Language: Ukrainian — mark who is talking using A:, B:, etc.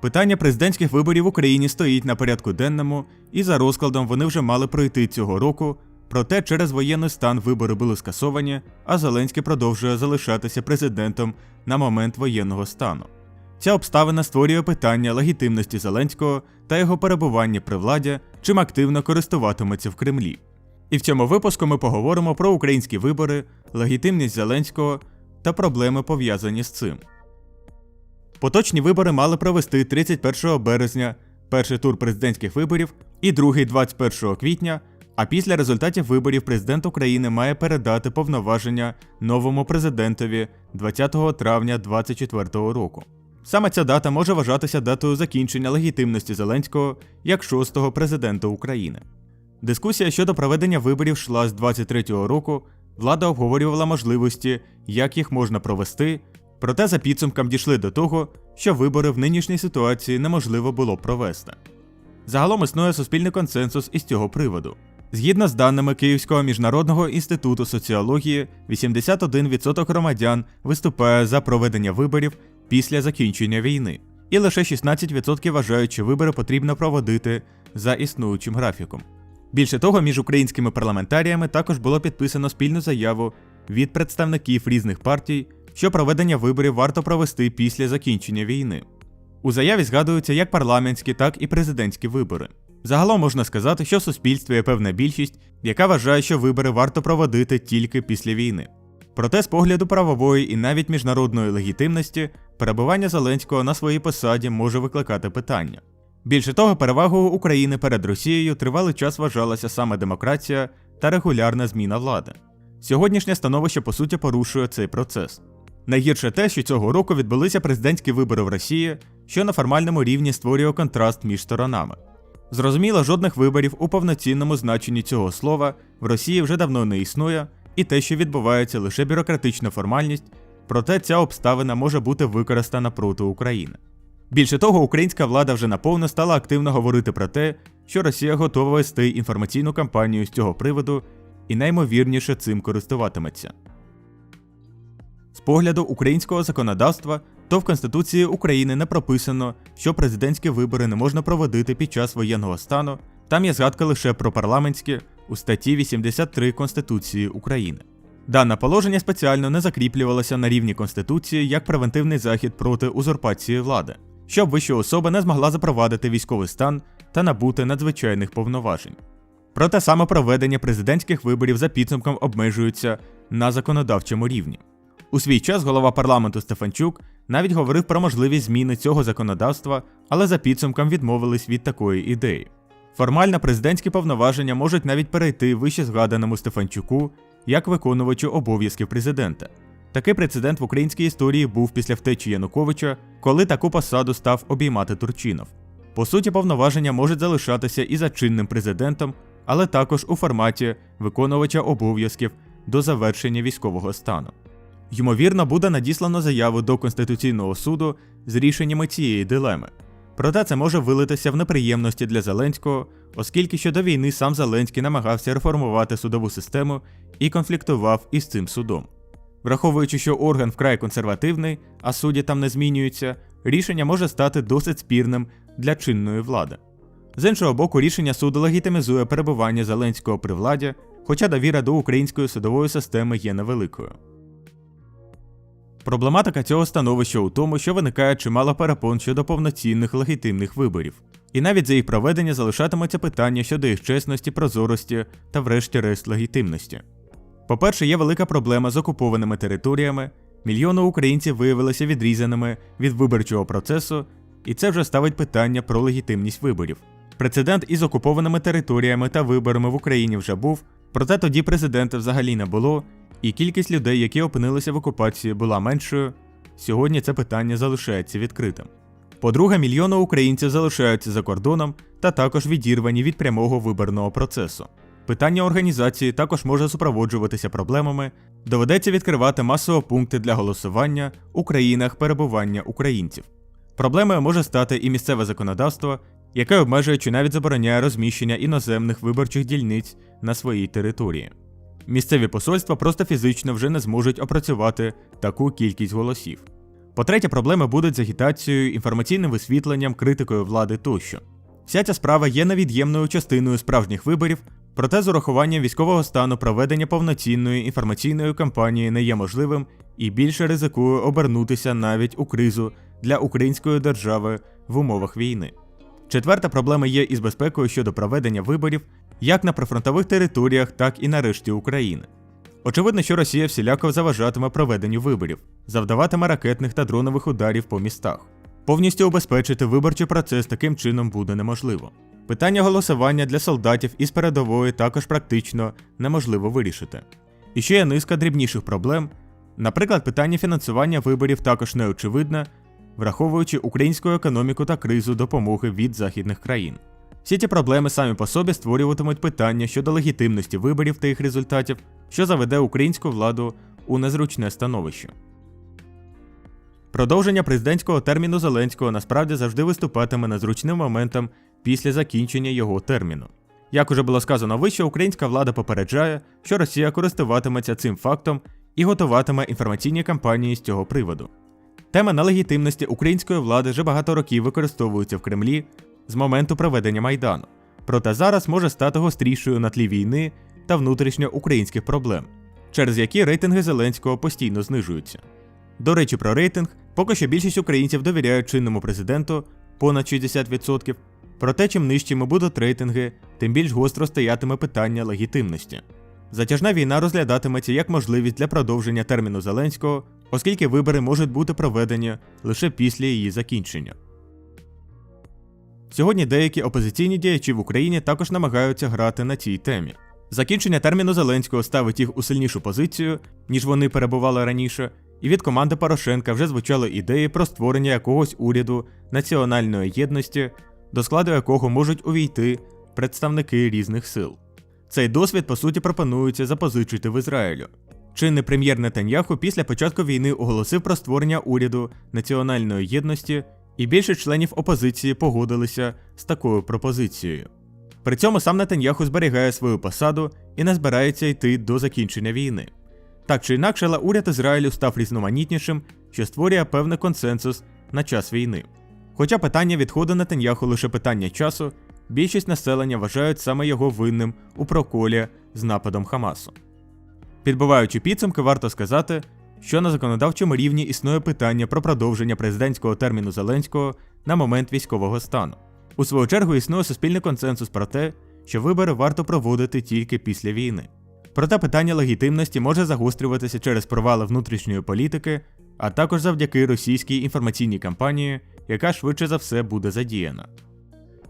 A: Питання президентських виборів в Україні стоїть на порядку денному, і за розкладом вони вже мали пройти цього року. Проте через воєнний стан вибори були скасовані, а Зеленський продовжує залишатися президентом на момент воєнного стану. Ця обставина створює питання легітимності Зеленського та його перебування при владі, чим активно користуватиметься в Кремлі. І в цьому випуску ми поговоримо про українські вибори, легітимність Зеленського та проблеми пов'язані з цим. Поточні вибори мали провести 31 березня, перший тур президентських виборів і другий 21 квітня. А після результатів виборів президент України має передати повноваження новому президентові 20 травня 2024 року. Саме ця дата може вважатися датою закінчення легітимності Зеленського як шостого президента України. Дискусія щодо проведення виборів йшла з 23-го року. Влада обговорювала можливості, як їх можна провести, проте за підсумком дійшли до того, що вибори в нинішній ситуації неможливо було провести. Загалом існує суспільний консенсус із цього приводу. Згідно з даними Київського міжнародного інституту соціології, 81% громадян виступає за проведення виборів після закінчення війни, і лише 16% вважають, що вибори потрібно проводити за існуючим графіком. Більше того, між українськими парламентаріями також було підписано спільну заяву від представників різних партій, що проведення виборів варто провести після закінчення війни. У заяві згадуються як парламентські, так і президентські вибори. Загалом можна сказати, що в суспільстві є певна більшість, яка вважає, що вибори варто проводити тільки після війни. Проте, з погляду правової і навіть міжнародної легітимності, перебування Зеленського на своїй посаді може викликати питання. Більше того, перевагою України перед Росією тривалий час вважалася саме демократія та регулярна зміна влади. Сьогоднішнє становище по суті порушує цей процес. Найгірше те, що цього року відбулися президентські вибори в Росії, що на формальному рівні створює контраст між сторонами. Зрозуміло, жодних виборів у повноцінному значенні цього слова в Росії вже давно не існує, і те, що відбувається лише бюрократична формальність, проте ця обставина може бути використана проти України. Більше того, українська влада вже наповно стала активно говорити про те, що Росія готова вести інформаційну кампанію з цього приводу і наймовірніше цим користуватиметься. З погляду українського законодавства, то в Конституції України не прописано, що президентські вибори не можна проводити під час воєнного стану, там є згадка лише про парламентські у статті 83 Конституції України. Дане положення спеціально не закріплювалося на рівні Конституції як превентивний захід проти узурпації влади, щоб вища особа не змогла запровадити військовий стан та набути надзвичайних повноважень. Проте саме проведення президентських виборів за підсумком обмежується на законодавчому рівні. У свій час голова парламенту Стефанчук навіть говорив про можливість зміни цього законодавства, але за підсумком відмовились від такої ідеї. Формально президентські повноваження можуть навіть перейти вище згаданому Стефанчуку як виконувачу обов'язків президента. Такий прецедент в українській історії був після втечі Януковича, коли таку посаду став обіймати Турчинов. По суті, повноваження можуть залишатися і за чинним президентом, але також у форматі виконувача обов'язків до завершення військового стану. Ймовірно, буде надіслано заяву до Конституційного суду з рішеннями цієї дилеми. Проте це може вилитися в неприємності для Зеленського, оскільки щодо війни сам Зеленський намагався реформувати судову систему і конфліктував із цим судом. Враховуючи, що орган вкрай консервативний, а судді там не змінюються, рішення може стати досить спірним для чинної влади. З іншого боку, рішення суду легітимізує перебування Зеленського при владі, хоча довіра до української судової системи є невеликою. Проблематика цього становища у тому, що виникає чимало перепон щодо повноцінних легітимних виборів. І навіть за їх проведення залишатиметься питання щодо їх чесності, прозорості та, врешті-решт, легітимності. По-перше, є велика проблема з окупованими територіями, мільйони українців виявилися відрізаними від виборчого процесу, і це вже ставить питання про легітимність виборів. Прецедент із окупованими територіями та виборами в Україні вже був, проте тоді президента взагалі не було, і кількість людей, які опинилися в окупації, була меншою. Сьогодні це питання залишається відкритим. По-друге, мільйони українців залишаються за кордоном та також відірвані від прямого виборного процесу. Питання організації також може супроводжуватися проблемами, доведеться відкривати масово пункти для голосування у країнах перебування українців. Проблемою може стати і місцеве законодавство, яке обмежує чи навіть забороняє розміщення іноземних виборчих дільниць на своїй території. Місцеві посольства просто фізично вже не зможуть опрацювати таку кількість голосів. По-третє, проблеми будуть з агітацією, інформаційним висвітленням, критикою влади тощо. Вся ця справа є невід'ємною частиною справжніх виборів, проте з урахуванням військового стану проведення повноцінної інформаційної кампанії не є можливим і більше ризикує обернутися навіть у кризу для української держави в умовах війни. Четверта проблема є із безпекою щодо проведення виборів як на прифронтових територіях, так і на решті України. Очевидно, що Росія всіляко заважатиме проведенню виборів, завдаватиме ракетних та дронових ударів по містах. Повністю убезпечити виборчий процес таким чином буде неможливо. Питання голосування для солдатів із передової також практично неможливо вирішити. І ще є низка дрібніших проблем. Наприклад, питання фінансування виборів також неочевидне, враховуючи українську економіку та кризу допомоги від західних країн. Всі ці проблеми самі по собі створюватимуть питання щодо легітимності виборів та їх результатів, що заведе українську владу у незручне становище. Продовження президентського терміну Зеленського насправді завжди виступатиме незручним моментом після закінчення його терміну. Як уже було сказано вище, українська влада попереджає, що Росія користуватиметься цим фактом і готуватиме інформаційні кампанії з цього приводу. Тема нелегітимності української влади вже багато років використовується в Кремлі з моменту проведення Майдану, проте зараз може стати гострішою на тлі війни та внутрішньоукраїнських проблем, через які рейтинги Зеленського постійно знижуються. До речі, про рейтинг поки що більшість українців довіряють чинному президенту понад 60%, проте чим нижчими будуть рейтинги, тим більш гостро стоятиме питання легітимності. Затяжна війна розглядатиметься як можливість для продовження терміну Зеленського, оскільки вибори можуть бути проведені лише після її закінчення. Сьогодні деякі опозиційні діячі в Україні також намагаються грати на цій темі. Закінчення терміну Зеленського ставить їх у сильнішу позицію, ніж вони перебували раніше, і від команди Порошенка вже звучали ідеї про створення якогось уряду національної єдності, до складу якого можуть увійти представники різних сил. Цей досвід, по суті, пропонується запозичити в Ізраїлю. Чинний прем'єр Нетаньяху після початку війни оголосив про створення уряду національної єдності, і більшість членів опозиції погодилися з такою пропозицією. При цьому сам Нетаньяху зберігає свою посаду і не збирається йти до закінчення війни. Так чи інакше, але уряд Ізраїлю став різноманітнішим, що створює певний консенсус на час війни. Хоча питання відходу Нетаньяху лише питання часу, більшість населення вважають саме його винним у проколі з нападом Хамасу. Підбиваючи підсумки, варто сказати, що на законодавчому рівні існує питання про продовження президентського терміну Зеленського на момент військового стану. У свою чергу існує суспільний консенсус про те, що вибори варто проводити тільки після війни. Проте питання легітимності може загострюватися через провали внутрішньої політики, а також завдяки російській інформаційній кампанії, яка швидше за все буде задіяна.